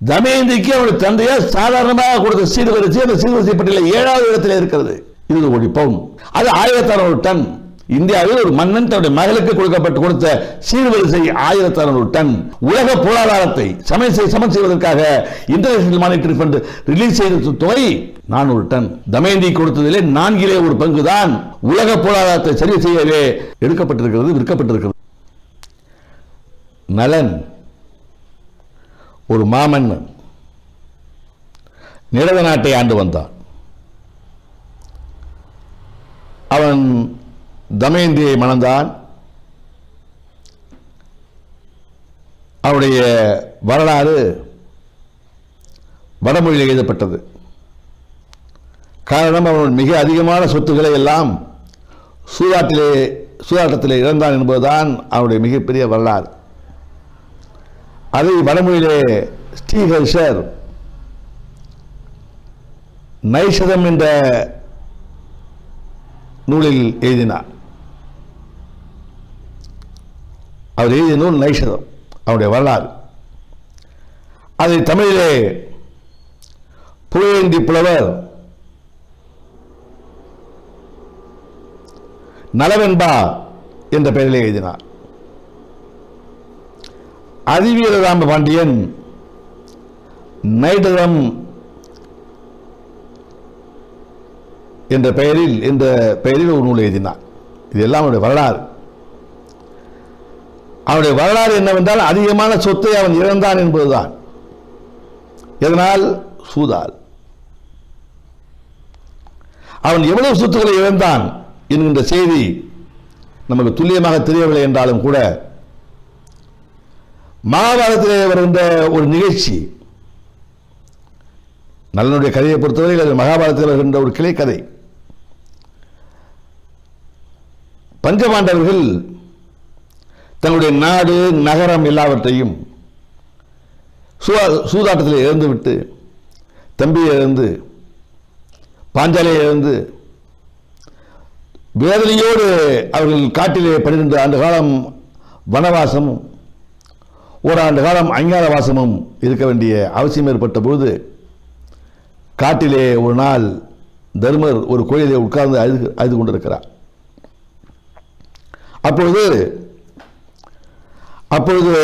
தமயந்திக்கு அவனுடைய தந்தையார் சாதாரணமாக கொடுத்த சீர்வரிசை அந்த சீர்வரிசை பட்டியலில் ஏழாவது இடத்தில் இருக்கிறது. இருபது கோடி பவுன் அது ஆயிரத்தி அறுநூறு டன். இந்தியாவில் ஒரு மன்னன் தன்னுடைய மகளுக்கு கொடுக்கப்பட்டு கொடுத்த சீர்வரிசை ஆயிரத்தி அறுநூறு டன். உலக பொருளாதாரத்தை சமன் சமன் செய்வதற்காக இன்டர்நேஷனல் மானிட்டரி ஃபண்ட் ரிலீஸ் செய்த தொகை நானூறு டன். தமயந்தி கொடுத்ததிலே நான்கிலே ஒரு பங்கு தான் உலக பொருளாதாரத்தை சரி செய்யவே எடுக்கப்பட்டிருக்கிறது விற்கப்பட்டிருக்கிறது. நலன். ஒரு மாமன் நிரத நாட்டை ஆண்டு வந்தான். அவன் தமயந்தியை மணந்தான். அவருடைய வரலாறு வடமொழியில் எழுதப்பட்டது. காரணம் அவன் மிக அதிகமான சொத்துக்களை எல்லாம் சூதாட்டிலே சூதாட்டத்தில் இழந்தான் என்பதுதான் அவருடைய மிகப்பெரிய வரலாறு. அதை வடமொழியிலே ஸ்ரீஹர்ஷர் நைஷதம் என்ற நூலில் எழுதினார். அவர் எழுதிய நூல் நைஷதம் அவருடைய வரலாறு. அதை தமிழிலே புகழேந்தி புலவர் நலவென்பா என்ற பெயரில் எழுதினார். அதிவீரராம பாண்டியன் நைடரம் என்ற பெயரில் இந்த பெயரில் ஒரு நூல் எழுதினார். இதெல்லாம் அவருடைய வரலாறு. அவருடைய வரலாறு என்னவென்றால் அதிகமான சொத்தை அவன் இழந்தான் என்பதுதான். எதனால்? சூதால். அவன் எவ்வளவு சொத்துக்களை இழந்தான் என்கின்ற செய்தி நமக்கு துல்லியமாக தெரியவில்லை என்றாலும் கூட மகாபாரதத்தில் வருகின்ற ஒரு நிகழ்ச்சி. நல்லனுடைய கதையை பொறுத்தவரை அது மகாபாரதத்தில் வருகின்ற ஒரு கிளைக்கதை பஞ்சபாண்டவர்கள் தங்களுடைய நாடு நகரம் எல்லாவற்றையும் சூதா- சூதாட்டத்தில் இழந்துவிட்டு தம்பியை இழந்து பாஞ்சாலையை இழந்து வேதனையோடு அவர்கள் காட்டிலே பன்னிரெண்டு ஆண்டு காலம் வனவாசமும் ஓராண்டு காலம் அஞ்ஞானவாசமும் இருக்க வேண்டிய அவசியம் ஏற்பட்ட பொழுது காட்டிலே ஒரு நாள் தர்மர் ஒரு கோயிலை உட்கார்ந்து அழுது அழுது கொண்டிருக்கிறார். அப்பொழுது அப்பொழுது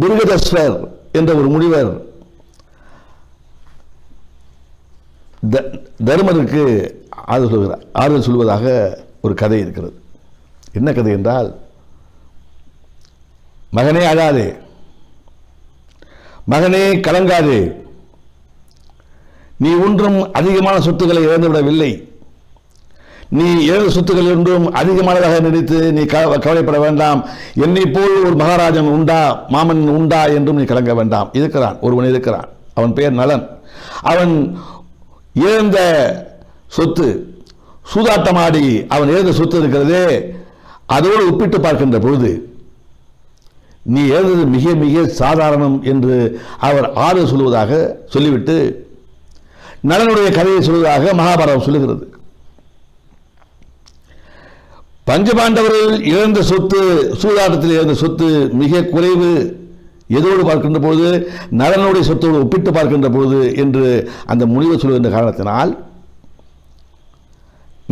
பிருகதஸ்வர் என்ற ஒரு முனிவர் த- ஆறுதல் சொல்கிறார் ஆறுதல் சொல்வதாக ஒரு கதை இருக்கிறது. என்ன கதை என்றால் மகனே அழாது. மகனே கலங்காதே. நீ ஒன்றும் அதிகமான சொத்துக்களை இழந்துவிடவில்லை. நீ ஏழு சொத்துக்கள் என்றும் அதிகமானதாக நினைத்து நீ கவலைப்பட வேண்டாம். என்னை போல் ஒரு மகாராஜன் உண்டா மாமன் உண்டா என்றும் நீ கலங்க வேண்டாம். இருக்கிறான் ஒருவன் இருக்கிறான். அவன் பெயர் நலன். அவன் இழந்த சொத்து சூதாட்டமாடி அவன் இழந்த சொத்து இருக்கிறதே அதோடு ஒப்பிட்டு பார்க்கின்ற பொழுது நீ எழுதுவது மிக மிக சாதாரணம் என்று அவர் ஆறு சொல்வதாக சொல்லிவிட்டு நலனுடைய கதையை சொல்வதாக மகாபாரதம் சொல்லுகிறது. பஞ்சபாண்டவர்கள் இழந்த சொத்து சூதாட்டத்தில் இழந்த சொத்து மிக குறைவு. எதோடு பார்க்கின்ற பொழுது நலனுடைய சொத்தோடு ஒப்பிட்டு பார்க்கின்ற பொழுது என்று அந்த முனிவர் சொல்கின்ற காரணத்தினால்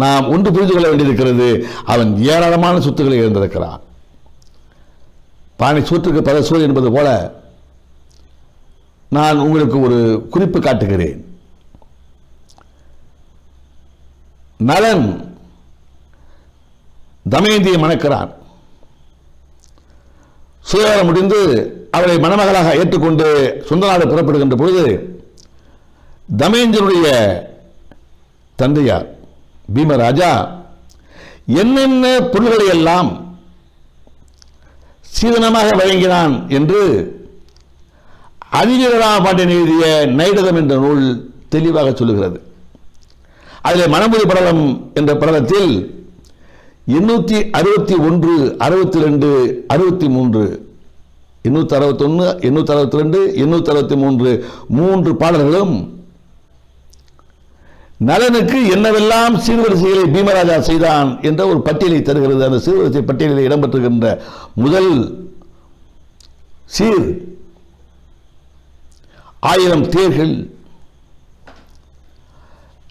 நாம் ஒன்று புரிந்து கொள்ள வேண்டியிருக்கிறது. அவன் ஏராளமான சொத்துக்களை இழந்திருக்கிறான். பானை சூற்றுக்கு பல சூழ் என்பது போல நான் உங்களுக்கு ஒரு குறிப்பு காட்டுகிறேன். நலன் தமயந்தியை மணக்கிறான். சுயவரம் முடிந்து அவளை மணமகளாக ஏற்றுக்கொண்டு சொந்த நாடு புறப்படுகின்ற பொழுது தமயந்தியனுடைய தந்தையார் பீமராஜா என்னென்ன பொருள்களை எல்லாம் சீதனமாக வழங்கினான் என்று அதிவீரராம பாண்டியன் எழுதிய நைடதம் என்ற நூல் தெளிவாக சொல்லுகிறது. அதில் மணமுடி படலம் என்ற படலத்தில் எண்ணூற்றி அறுபத்தி ஒன்று அறுபத்தி ரெண்டு அறுபத்தி மூன்று எண்ணூற்றி அறுபத்தொன்று எண்ணூற்றி அறுபத்தி ரெண்டு எண்ணூற்றி அறுபத்தி மூன்று மூன்று பாடல்களும் நலனுக்கு என்னவெல்லாம் சீர்வரிசைகளை பீமராஜா செய்தான் என்ற ஒரு பட்டியலை தருகிறது. அந்த சீர்வரிசை பட்டியலில் இடம்பெற்றிருக்கின்ற முதல் சீர் ஆயிரம் தேர்கள்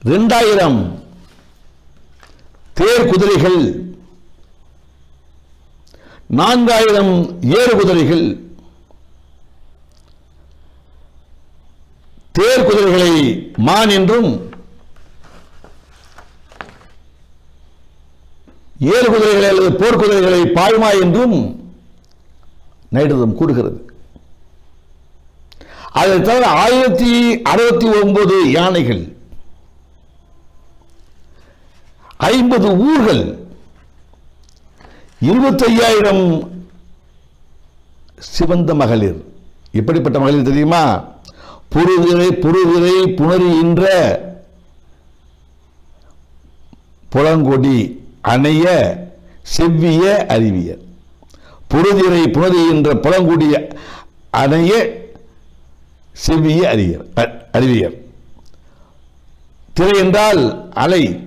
ரெண்டாயிரம் தேர் குதிரைகள் நான்காயிரம் ஏறு குதிரைகள் தேர் குதிரைகளை மான் என்றும் ஏறு குதிரைகளை அல்லது போர்க்குதிரைகளை பாய்மா என்றும் நைடுதம் கூறுகிறது. அதை தவிர ஆயிரத்தி அறுபத்தி ஒன்பது யானைகள் ஐம்பது ஊர்கள் இருபத்தையாயிரம் சிவந்த மகளிர். எப்படிப்பட்ட மகளிர் தெரியுமா? புருவிரை புருவிரை என்ற புலங்கொடி அணைய செவ்விய அறிவியர் புழுதிரை என்ற புலங்குடிய அணைய செவ்விய அறிவியல் அ- அறிவியர் திரை என்றால் அலை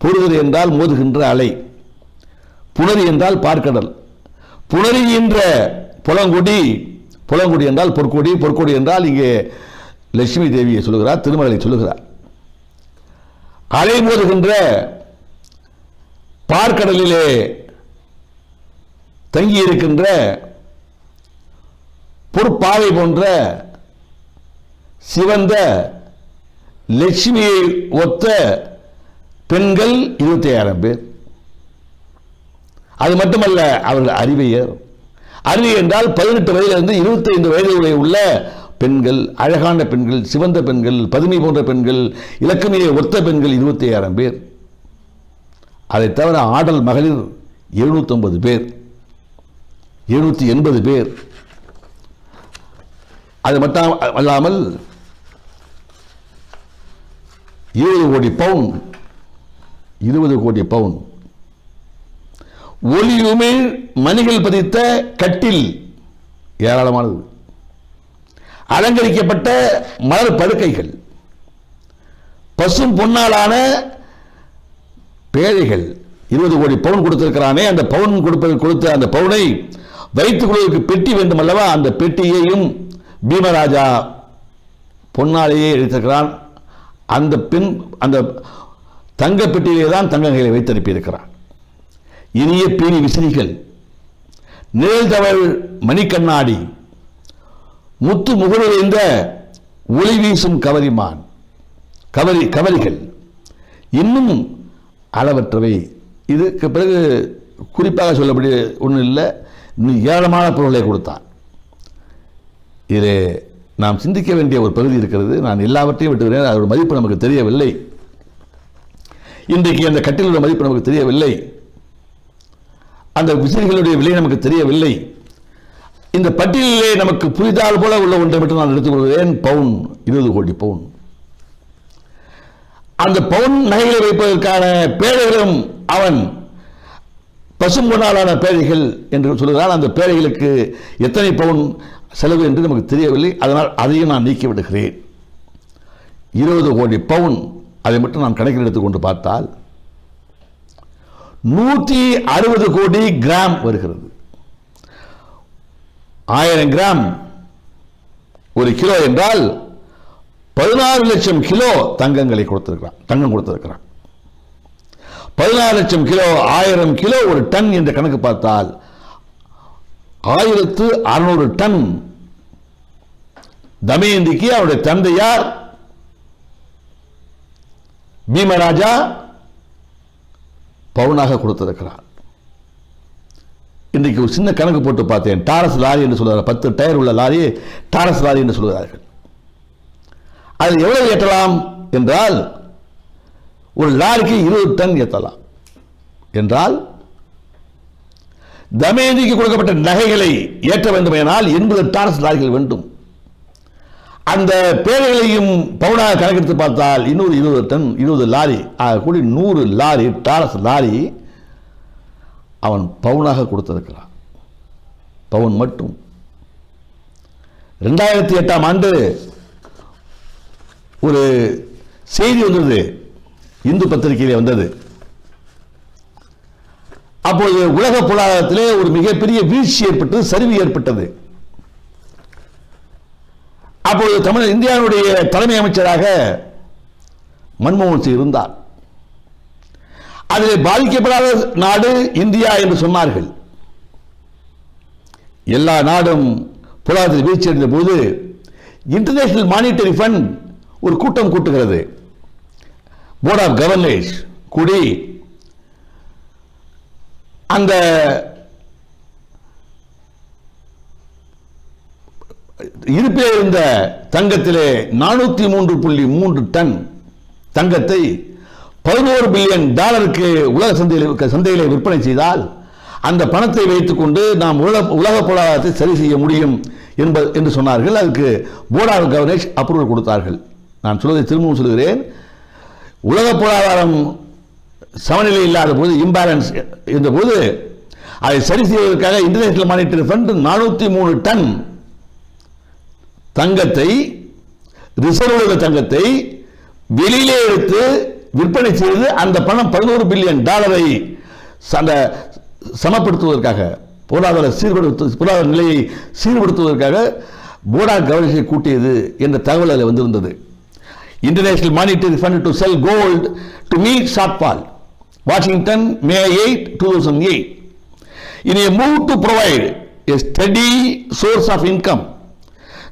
புழுதிரை என்றால் மோதுகின்ற அலை புணரி என்றால் பார்க்கடல். புணரிகின்ற புலங்குடி புலங்குடி என்றால் பொற்கொடி பொற்கொடி என்றால் இங்கே லட்சுமி தேவியை சொல்லுகிறார் திருமலை சொல்லுகிறார். அலை மோதுகின்ற பார்க்கடலிலே தங்கி இருக்கின்ற பொற்பாவை போன்ற சிவந்த லட்சுமியை ஒத்த பெண்கள் இருபத்தி ஆயிரம் பேர். அது மட்டுமல்ல அவர்கள் அறிவியர் அறிவு என்றால் பதினெட்டு வயதிலிருந்து இருபத்தைந்து வயது உள்ள பெண்கள் அழகான பெண்கள் சிவந்த பெண்கள் பதுமை போன்ற பெண்கள் இலக்கமையை ஒத்த பெண்கள் இருபத்தி ஆயிரம் பேர். அதை தவிர ஆடல் மகளிர் எழுநூற்றம்பது பேர் எழுநூற்றி எண்பது பேர். அது மட்டும் அல்லாமல் இருபது கோடி பவுன் இருபது கோடி பவுன். ஒலியுமே மணிகள் பதித்த கட்டில் ஏராளமானது. அலங்கரிக்கப்பட்ட மலர் படுக்கைகள். பசும் பொன்னாலான பேழைகள் இருபது கோடி பவுன் கொடுத்திருக்கிறானே அந்த பவுன் கொடுப்பது கொடுத்த அந்த பவுனை வைத்துக் கொள்வதற்கு பெட்டி வேண்டும் அல்லவா அந்த பெட்டியையும் பீமராஜா பொன்னாலேயே எடுத்திருக்கிறான். அந்த பின் அந்த தங்க பெட்டியிலே தான் தங்கங்களை வைத்திருப்பியிருக்கிறான். இனிய பீனி விசிறிகள் நிழல்தவள் மணிக்கண்ணாடி முத்து முகழுந்த ஒளி வீசும் கவரிமான் கவரி கவரிகள் இன்னும் அளவற்றவை. இதுக்கு பிறகு குறிப்பாக சொல்லக்கூடிய ஒன்றும் இல்லை இன்னும் ஏராளமான பொருளை கொடுத்தான். இதில் நாம் சிந்திக்க வேண்டிய ஒரு பகுதி இருக்கிறது. நான் எல்லாவற்றையும் விட்டுகிறேன் அதோட மதிப்பு நமக்கு தெரியவில்லை. இன்றைக்கு அந்த கட்டிலோட மதிப்பு நமக்கு தெரியவில்லை. அந்த விசிறிகளுடைய விலை நமக்கு தெரியவில்லை. இந்த பட்டியலிலே நமக்கு புரிதால் போல உள்ள ஒன்றை மட்டும் நான் எடுத்துக்கொள்கிறேன் பவுன் இருபது கோடி பவுன். அந்த பவுன் நகைகளை வைப்பதற்கான பேழைகளும் அவன். பசும்பொன்னாலான பேழைகள் என்று சொல்கிறான் அந்த பேழைகளுக்கு எத்தனை பவுன் செலவு என்று நமக்கு தெரியவில்லை. அதனால் அதையும் நான் நீக்கி விடுகிறேன் இருபது கோடி பவுன். அதை மட்டும் நான் கணக்கில் எடுத்துக்கொண்டு பார்த்தால் நூற்றி அறுபது கோடி கிராம் வருகிறது. ஆயிரம் கிராம் ஒரு கிலோ என்றால் பதினாறு லட்சம் கிலோ தங்கங்களை கொடுத்திருக்கிறான் தங்கம் கொடுத்திருக்கிறான். பதினாறு லட்சம் கிலோ ஆயிரம் கிலோ ஒரு டன் என்ற கணக்கு பார்த்தால் ஆயிரத்து அறுநூறு டன் தமயந்திக்கு அவருடைய தந்தையார் பீமராஜா பவுனாக கொடுத்திருக்கிறார். இன்றைக்கு ஒரு சின்ன கணக்கு போட்டு பார்த்தேன். டாரஸ் லாரி என்று சொல்கிறார் பத்து டயர் உள்ள லாரி டாரஸ் லாரி என்று சொல்கிறார்கள் அதில் எவ்வளவு ஏற்றலாம் என்றால் ஒரு லாரிக்கு இருபது டன் ஏற்றலாம். என்றால் தமேந்திக்கு கொடுக்கப்பட்ட நகைகளை ஏற்ற வேண்டுமானால் எண்பது டாரஸ் லாரிகள் வேண்டும். அந்த பேரைகளையும் பவுனாக கணக்கெடுத்து பார்த்தால் இன்னொரு இருபது டன் இருபது லாரி கூடி நூறு லாரி டாரஸ் லாரி அவன் பவுனாக கொடுத்திருக்கிறான். பவுன் மட்டும். ரெண்டாயிரத்தி எட்டாம் ஆண்டு ஒரு செய்தி வந்தது. இந்து பத்திரிகையிலே வந்தது. அப்போது உலக பொருளாதாரத்திலே ஒரு மிகப்பெரிய வீழ்ச்சி ஏற்பட்டது சரிவு ஏற்பட்டது. அப்போது தமிழ் இந்தியாவுடைய தலைமை அமைச்சராக மன்மோகன் சிங் இருந்தார். அதில் பாதிக்கப்படாத நாடு இந்தியா என்று சொன்னார்கள். எல்லா நாடும் பொருளாதாரத்தில் வீழ்ச்சி அடைந்த போது இன்டர்நேஷனல் மானிட்டரி ஃபண்ட் ஒரு கூட்டம் கூட்டுகிறது. போர்ட் ஆஃப் கவர்னர்ஸ் கூடி அந்த இருப்பே இருந்த தங்கத்திலே நானூத்தி மூன்று புள்ளி மூன்று டன் தங்கத்தை பதினோரு பில்லியன் டாலருக்கு உலக சந்தையில் சந்தையில் விற்பனை செய்தால் அந்த பணத்தை வைத்துக்கொண்டு நாம் உலக உலக பொருளாதாரத்தை சரி செய்ய முடியும் என்பது என்று சொன்னார்கள். அதுக்கு போர்ட் ஆஃப் கவர்னர்ஸ் அப்ரூவல் கொடுத்தார்கள். நான் சொல்வதை திரும்பவும் சொல்கிறேன் உலக பொருளாதாரம் சமநிலை இல்லாத போது இம்பேலன்ஸ் இருந்தபோது அதை சரி செய்வதற்காக இன்டர்நேஷனல் மானிட்டரி ஃபண்ட் நானூற்றி மூணு டன் தங்கத்தை ரிசர்வ் உள்ள தங்கத்தை வெளியிலே எடுத்து விற்பனை செய்து அந்த பணம் பதினோரு பில்லியன் டாலரை அந்த சமப்படுத்துவதற்காக பொருளாதார சீர்படுத்து பொருளாதார நிலையை சீர்படுத்துவதற்காக போர்டா கவர்னன்ஸை கூட்டியது என்ற தகவல் அதில் வந்திருந்தது. International Monetary Fund to sell gold to meet shortfall Washington May eight two thousand eight in a move to provide a steady source of income.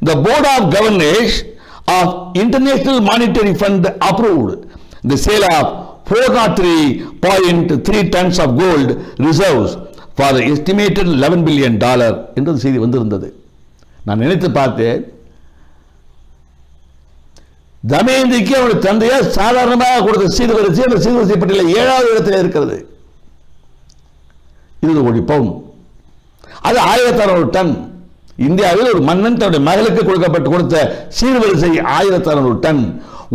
The Board of Governors of International Monetary Fund approved the sale of 403.3 tons of gold reserves for the estimated 11 billion dollar என்று செய்தி வந்திருந்தது நான் நினைத்து பார்த்தேன் தமயந்திக்கு அவனுடைய தந்தையார் சாதாரணமாக கொடுத்த சீர்வரிசை அந்த சீர்வரிசை பட்டியலில் ஏழாவது இடத்தில் இருக்கிறது. இருபது கோடி பவுன் அது ஆயிரத்தி அறுநூறு டன். இந்தியாவில் ஒரு மன்னன் தன்னுடைய மகளுக்கு கொடுக்கப்பட்டு கொடுத்த சீர்வரிசை ஆயிரத்தி அறுநூறு டன்.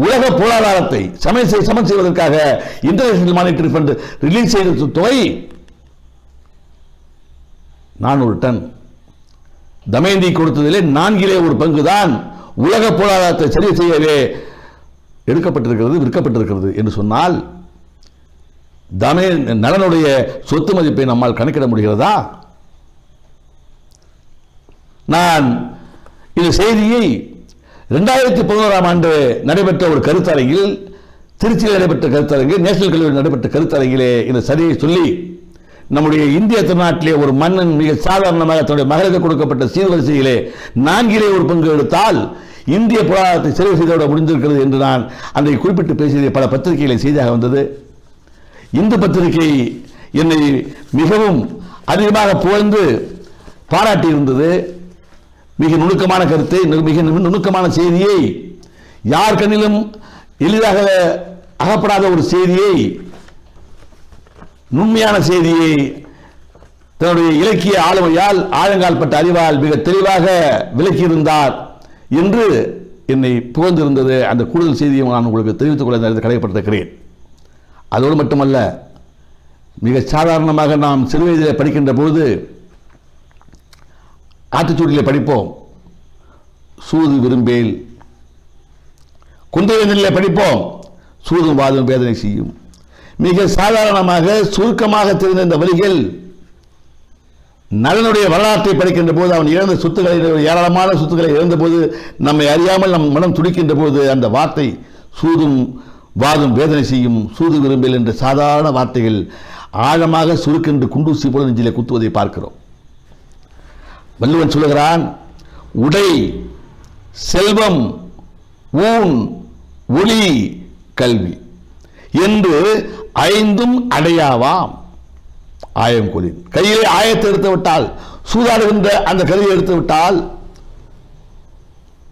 உலக பொருளாதாரத்தை சமன் செய் சமன் செய்வதற்காக இன்டர்நேஷனல் மானிட்டரி ஃபண்ட் ரிலீஸ் செய்த தொகை நானூறு டன். தமேந்தி கொடுத்ததிலே நான்கிலே ஒரு பங்கு தான் உலக பொருளாதாரத்தை சரி செய்யவே எடுக்கப்பட்டிருக்கிறது விற்கப்பட்டிருக்கிறது என்று சொன்னால் தமே நலனுடைய சொத்து மதிப்பை நம்மால் கணக்கிட முடிகிறதா? நான் இந்த செய்தியை ரெண்டாயிரத்தி பதினோராம் ஆண்டு நடைபெற்ற ஒரு கருத்தரங்கில் திருச்சியில் நடைபெற்ற கருத்தரங்கில் நேஷனல் கல்லூரியில் நடைபெற்ற கருத்தரங்கிலே இந்த சரியை சொல்லி நம்முடைய இந்திய திருநாட்டிலே ஒரு மன்னன் மிக சாதாரணமாக தன்னுடைய மகளுக்கு கொடுக்கப்பட்ட சீர்வரிசையிலே நான்கிலே ஒரு பங்கு எடுத்தால் இந்திய பொருளாதாரத்தை சிறை செய்தோட முடிந்திருக்கிறது என்று நான் அன்றைக்கு குறிப்பிட்டு பேசியதை பல பத்திரிகைகளை செய்தியாக வந்தது. இந்த பத்திரிகை என்னை மிகவும் அதிகமாக புகழ்ந்து பாராட்டி இருந்தது மிக நுணுக்கமான கருத்தை மிக நுணுக்கமான செய்தியை யார் கண்ணிலும் எளிதாக அகப்படாத ஒரு செய்தியை நுண்மையான செய்தியை தன்னுடைய இலக்கிய ஆளுமையால் ஆழங்கால்பட்ட அறிவால் மிக தெளிவாக விளக்கியிருந்தார் என்று என்னை புகழ்ந்திருந்தது. அந்த கூடுதல் செய்தியை நான் உங்களுக்கு தெரிவித்துக் கொள்ள கடைப்படுத்துகிறேன் அதோடு மட்டுமல்ல மிக சாதாரணமாக நாம் சிறுவயதில் படிக்கின்ற பொழுது ஆத்திச்சூட்டிலே படிப்போம். சூது விரும்பேல். குந்தவேந்தனிலே படிப்போம். சூதும் வாதும் வேதனை செய்யும். மிக சாதாரணமாக சுருக்கமாக தெரிந்த இந்த வரிகள் நலனுடைய வரலாற்றை படிக்கின்ற போது அவன் இழந்த சொத்துக்களை ஏராளமான சொத்துக்களை இழந்த போது நம்மை அறியாமல் நம் மனம் துடிக்கின்ற போது அந்த வார்த்தை சூதும் வாதும் வேதனை செய்யும் சூது விரும்பல் என்ற சாதாரண வார்த்தைகள் ஆழமாக சுருக்கென்று குண்டூசி போல நெஞ்சிலே குத்துவதை பார்க்கிறோம். வள்ளுவன் சொல்லுகிறான் உடை செல்வம் ஊன் ஒளி கல்வி. என்று ஐந்தும் அடையாவாம். ஆயம் ஆயங்கொலின் கையிலே ஆயத்தை எடுத்து விட்டால் சூதாடுகின்ற அந்த கருவியை எடுத்து விட்டால்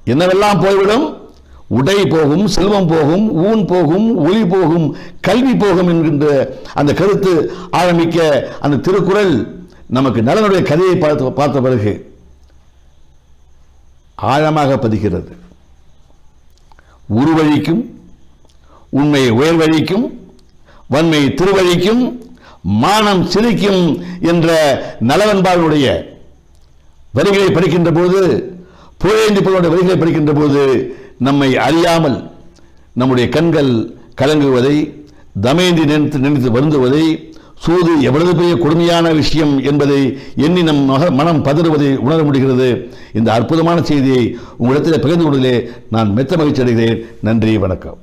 என்னவெல்லாம் போய்விடும்? உடை போகும் செல்வம் போகும் ஊன் போகும் ஒளி போகும் கல்வி போகும் என்கின்ற அந்த கருத்து ஆரம்பிக்க அந்த திருக்குறள் நமக்கு நலனுடைய கதையை பார்த்து பார்த்த பிறகு ஆழமாக பதிகிறது உருவழிக்கும் உண்மை உயர்வழிக்கும் வன்மை திருவழிக்கும் மானம் சிரிக்கும் என்ற நலவன்பாளுடைய வரிகளை படிக்கின்ற போது புகழேந்தி வரிகளை படிக்கின்ற போது நம்மை அறியாமல் நம்முடைய கண்கள் கலங்குவதை தமேந்தி நினைத்து நினைத்து வருந்துவதை சூது எவ்வளவு பெரிய கொடுமையான விஷயம் என்பதை எண்ணி நம் மக- மனம் பதறுவதை உணர முடிகிறது. இந்த அற்புதமான செய்தியை உங்களிடத்தில் பகிர்ந்து கொண்டதிலே நான் மெத்த மகிழ்ச்சி அடைகிறேன். நன்றி வணக்கம்.